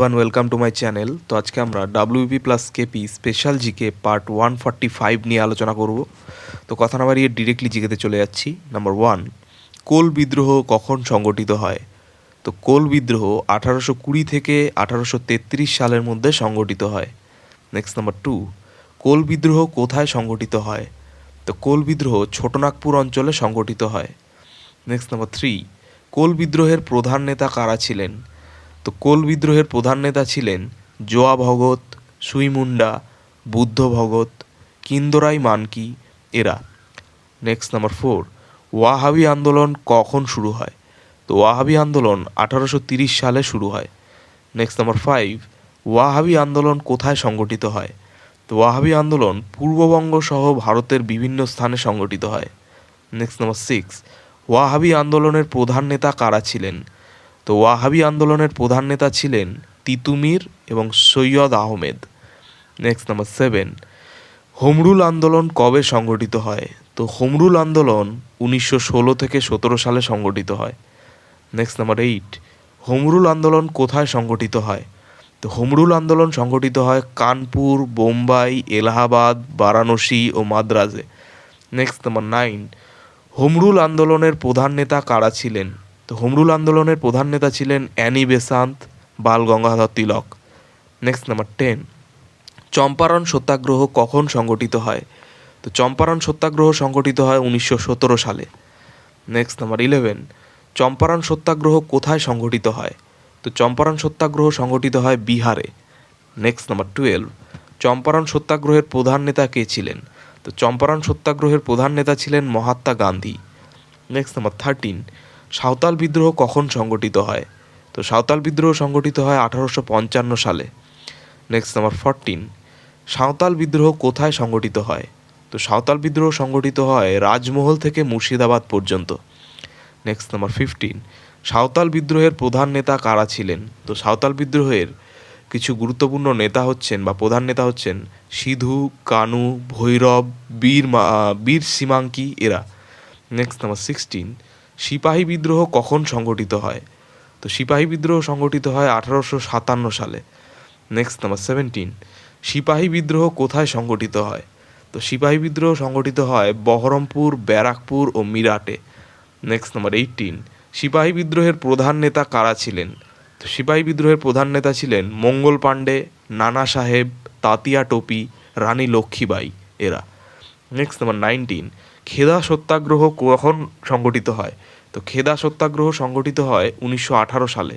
One welcome to my channel তো আজকে আমরা WB plus KP special GK part one forty five নিয়ে আলোচনা করব। তো কথা না বাড়িয়ে ডিরেক্টলি জিকেতে চলে যাচ্ছি। নাম্বার ওয়ান কোল বিদ্রোহ কখন সংগঠিত হয়? তো কোল বিদ্রোহ আঠারোশো কুড়ি থেকে আঠারোশো তেত্রিশ সালের মধ্যে সংগঠিত হয়। নেক্সট নাম্বার টু কোল বিদ্রোহ কোথায় সংগঠিত হয়? তো কোল বিদ্রোহ ছোটনাগপুর অঞ্চলে সংগঠিত হয়। নেক্সট নাম্বার থ্রি কোল বিদ্রোহের প্রধান নেতা কারা ছিলেন? তো কোল বিদ্রোহের প্রধান নেতা ছিলেন জোয়া ভগত সুইমুন্ডা বুদ্ধ ভগত, কিন্দরাই মানকি, এরা। নেক্সট নাম্বার ফোর ওয়াহাবি আন্দোলন কখন শুরু হয়? তো ওয়াহাবি আন্দোলন আঠারোশো সালে শুরু হয়। নেক্সট নাম্বার ফাইভ ওয়াহাবি আন্দোলন কোথায় সংগঠিত হয়? তো ওয়াহাবি আন্দোলন পূর্ববঙ্গ সহ ভারতের বিভিন্ন স্থানে সংগঠিত হয়। নেক্সট নাম্বার সিক্স ওয়াহাবি আন্দোলনের প্রধান নেতা কারা ছিলেন? তো ওয়াহাবি আন্দোলনের প্রধান নেতা ছিলেন তিতুমির এবং Syed Ahmed. Next number seven home rule আন্দোলন কবে সংগঠিত হয়? তো হোমরুল আন্দোলন উনিশশো ষোলো থেকে সতেরো সালে সংগঠিত হয়। নেক্সট নাম্বার এইট হোমরুল আন্দোলন কোথায় সংগঠিত হয়? তো হোমরুল আন্দোলন সংগঠিত হয় কানপুর, বোম্বাই, এলাহাবাদ, বারাণসী ও মাদ্রাজে। Next number nine home rule আন্দোলনের প্রধান নেতা কারা ছিলেন? তো হোমরুল আন্দোলনের প্রধান নেতা ছিলেন Annie Besant, Bal Gangadhar Tilak. Next number ten Champaran Satyagraha কখন সংগঠিত হয়? তো চম্পারণ সত্যাগ্রহ সংগঠিত হয় উনিশশো সতেরো সালে। Next number eleven Champaran Satyagraha কোথায় সংগঠিত হয়? তো চম্পারণ সত্যাগ্রহ সংগঠিত হয় বিহারে। নেক্সট নাম্বার টুয়েলভ চম্পারণ সত্যাগ্রহের প্রধান নেতা কে ছিলেন? তো চম্পারণ সত্যাগ্রহের প্রধান নেতা ছিলেন Mahatma Gandhi. Next number thirteen Santhal বিদ্রোহ কখন সংগঠিত হয়? তো সাঁওতাল বিদ্রোহ সংগঠিত হয় আঠারোশো পঞ্চান্ন সালে। নেক্সট নাম্বার ফরটিন সাঁওতাল বিদ্রোহ কোথায় সংগঠিত হয়? তো সাঁওতাল বিদ্রোহ সংগঠিত হয় রাজমহল থেকে মুর্শিদাবাদ পর্যন্ত। নেক্সট নাম্বার ফিফটিন সাঁওতাল বিদ্রোহের প্রধান নেতা কারা ছিলেন? তো সাঁওতাল বিদ্রোহের কিছু গুরুত্বপূর্ণ নেতা হচ্ছেন বা প্রধান নেতা হচ্ছেন সিধু, কানু, ভৈরব, বীর বীর সীমাঙ্কি এরা। নেক্সট নাম্বার সিক্সটিন সিপাহী বিদ্রোহ কখন সংগঠিত হয়? তো সিপাহী বিদ্রোহ সংগঠিত হয় আঠারোশো সাতান্ন সালে। নেক্সট নাম্বার সেভেন্টিন সিপাহী বিদ্রোহ কোথায় সংগঠিত হয়? তো সিপাহী বিদ্রোহ সংগঠিত হয় বহরমপুর, ব্যারাকপুর ও মিরাটে। নেক্সট নাম্বার এইটিন সিপাহী বিদ্রোহের প্রধান নেতা কারা ছিলেন? তো সিপাহী বিদ্রোহের প্রধান নেতা ছিলেন মঙ্গল পাণ্ডে, নানা সাহেব, তাতিয়া টোপি, রানী লক্ষ্মীবাই এরা। নেক্সট নাম্বার নাইনটিন খেদা সত্যাগ্রহ কখন সংগঠিত হয়? তো খেদা সত্যাগ্রহ সংগঠিত হয় উনিশশো আঠারো সালে।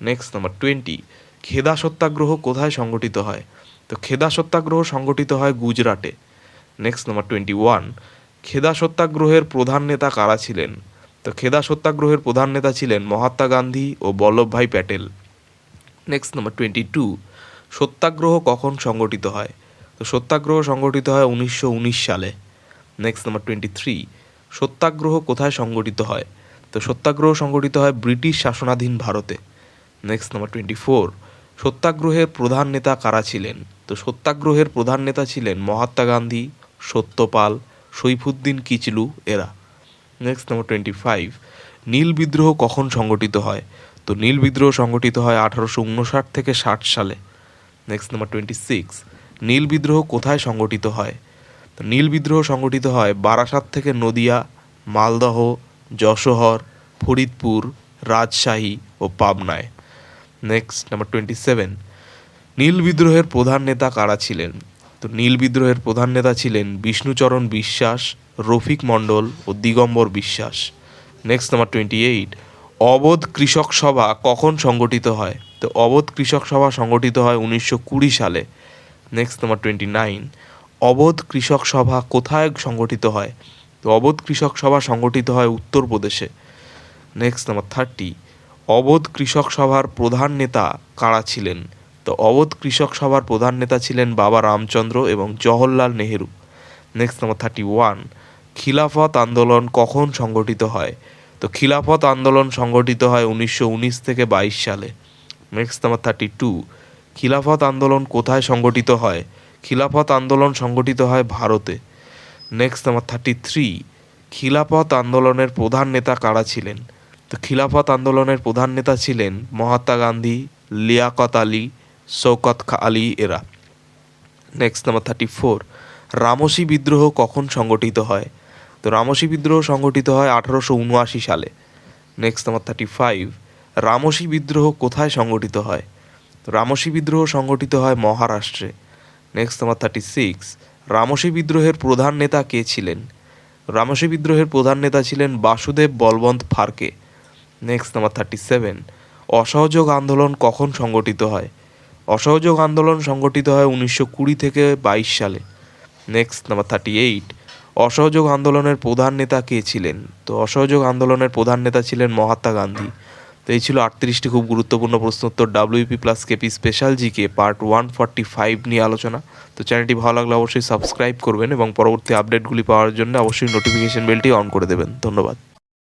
নেক্সট নাম্বার টোয়েন্টি খেদা সত্যাগ্রহ কোথায় সংগঠিত হয়? তো খেদা সত্যাগ্রহ সংগঠিত হয় গুজরাটে। নেক্সট নাম্বার টোয়েন্টি ওয়ান খেদা সত্যাগ্রহের প্রধান নেতা কারা ছিলেন? তো খেদা সত্যাগ্রহের প্রধান নেতা ছিলেন মহাত্মা গান্ধী ও Vallabhbhai Patel. Next number twenty two satyagraha কখন সংগঠিত হয়? তো সত্যাগ্রহ সংগঠিত হয় উনিশশো উনিশ সালে। Next number twenty three satyagraha কোথায় সংগঠিত হয়? তো সত্যাগ্রহ সংগঠিত হয় ব্রিটিশ শাসনাধীন ভারতে। নেক্সট নাম্বার টোয়েন্টি ফোর সত্যাগ্রহের প্রধান নেতা কারা ছিলেন? তো সত্যাগ্রহের প্রধান নেতা ছিলেন মহাত্মা গান্ধী, সত্যপাল সৈফুদ্দিন কিচলু এরা। নেক্সট নাম্বার টোয়েন্টি ফাইভ নীল বিদ্রোহ কখন সংগঠিত হয়? তো নীল বিদ্রোহ সংগঠিত হয় আঠারোশো উনষাট থেকে ষাট সালে। নেক্সট নাম্বার টোয়েন্টি সিক্স নীল বিদ্রোহ কোথায় সংগঠিত হয়? তো নীল বিদ্রোহ সংগঠিত হয় বারাসাত থেকে নদিয়া, মালদহ, যশোহর, ফরিদপুর, রাজশাহী ও পাবনায়। নেক্সট নাম্বার টোয়েন্টি সেভেন নীল বিদ্রোহের প্রধান নেতা কারা ছিলেন? তো নীল বিদ্রোহের প্রধান নেতা ছিলেন বিষ্ণুচরণ বিশ্বাস, রফিক মণ্ডল ও Digambar Biswas. Next number twenty eight অবোধ কৃষক সভা কখন সংগঠিত হয়? তো অবোধ কৃষক সভা সংগঠিত হয় উনিশশো কুড়ি সালে। নেক্সট নাম্বার টোয়েন্টি নাইন অবোধ কৃষক সভা কোথায় সংগঠিত হয়? তো অবোধ কৃষক সভা সংগঠিত হয় উত্তরপ্রদেশে নেক্সট নাম্বার থার্টি অবোধ কৃষক সভার প্রধান নেতা কারা ছিলেন? তো অবোধ কৃষক সভার প্রধান নেতা ছিলেন বাবা রামচন্দ্র এবং Jawaharlal Nehru. Next number thirty one Khilafat আন্দোলন কখন সংগঠিত হয়? তো খিলাফত আন্দোলন সংগঠিত হয় উনিশশো উনিশ থেকে বাইশ সালে। নেক্সট নাম্বার থার্টি টু খিলাফত আন্দোলন কোথায় সংগঠিত হয়? খিলাফত আন্দোলন সংগঠিত হয় ভারতে। নেক্সট নাম্বার থার্টি থ্রি খিলাফত আন্দোলনের প্রধান নেতা কারা ছিলেন? তো খিলাফত আন্দোলনের প্রধান নেতা ছিলেন মহাত্মা গান্ধী, লিয়াকত আলী শৌকত আলী এরা। Next number thirty four Ramosi বিদ্রোহ কখন সংগঠিত হয়? তো রামসি বিদ্রোহ সংগঠিত হয় আঠারোশো উনআশি সালে। Next number thirty five Ramosi বিদ্রোহ কোথায় সংগঠিত হয়? রামসি বিদ্রোহ সংগঠিত হয় মহারাষ্ট্রে। Next number thirty six Ramosi বিদ্রোহের প্রধান নেতা কে ছিলেন? রামসি বিদ্রোহের প্রধান নেতা ছিলেন Vasudev Balwant Phadke. Next number thirty seven অসহযোগ আন্দোলন কখন সংগঠিত হয়? অসহযোগ আন্দোলন সংগঠিত হয় উনিশশো কুড়ি থেকে বাইশ সালে। নেক্সট নাম্বার থার্টি এইট অসহযোগ আন্দোলনের প্রধান নেতা কে ছিলেন? তো অসহযোগ আন্দোলনের প্রধান নেতা ছিলেন মহাত্মা গান্ধী। তো এই ছিল আটত্রিশটি খুব গুরুত্বপূর্ণ প্রশ্ন উত্তর WP plus KP special GK part one forty five নিয়ে আলোচনা। তো চ্যানেলটি ভালো লাগলে অবশ্যই সাবস্ক্রাইব করবেন এবং পরবর্তী আপডেটগুলি পাওয়ার জন্য অবশ্যই নোটিফিকেশন বেলটি অন করে দেবেন। ধন্যবাদ।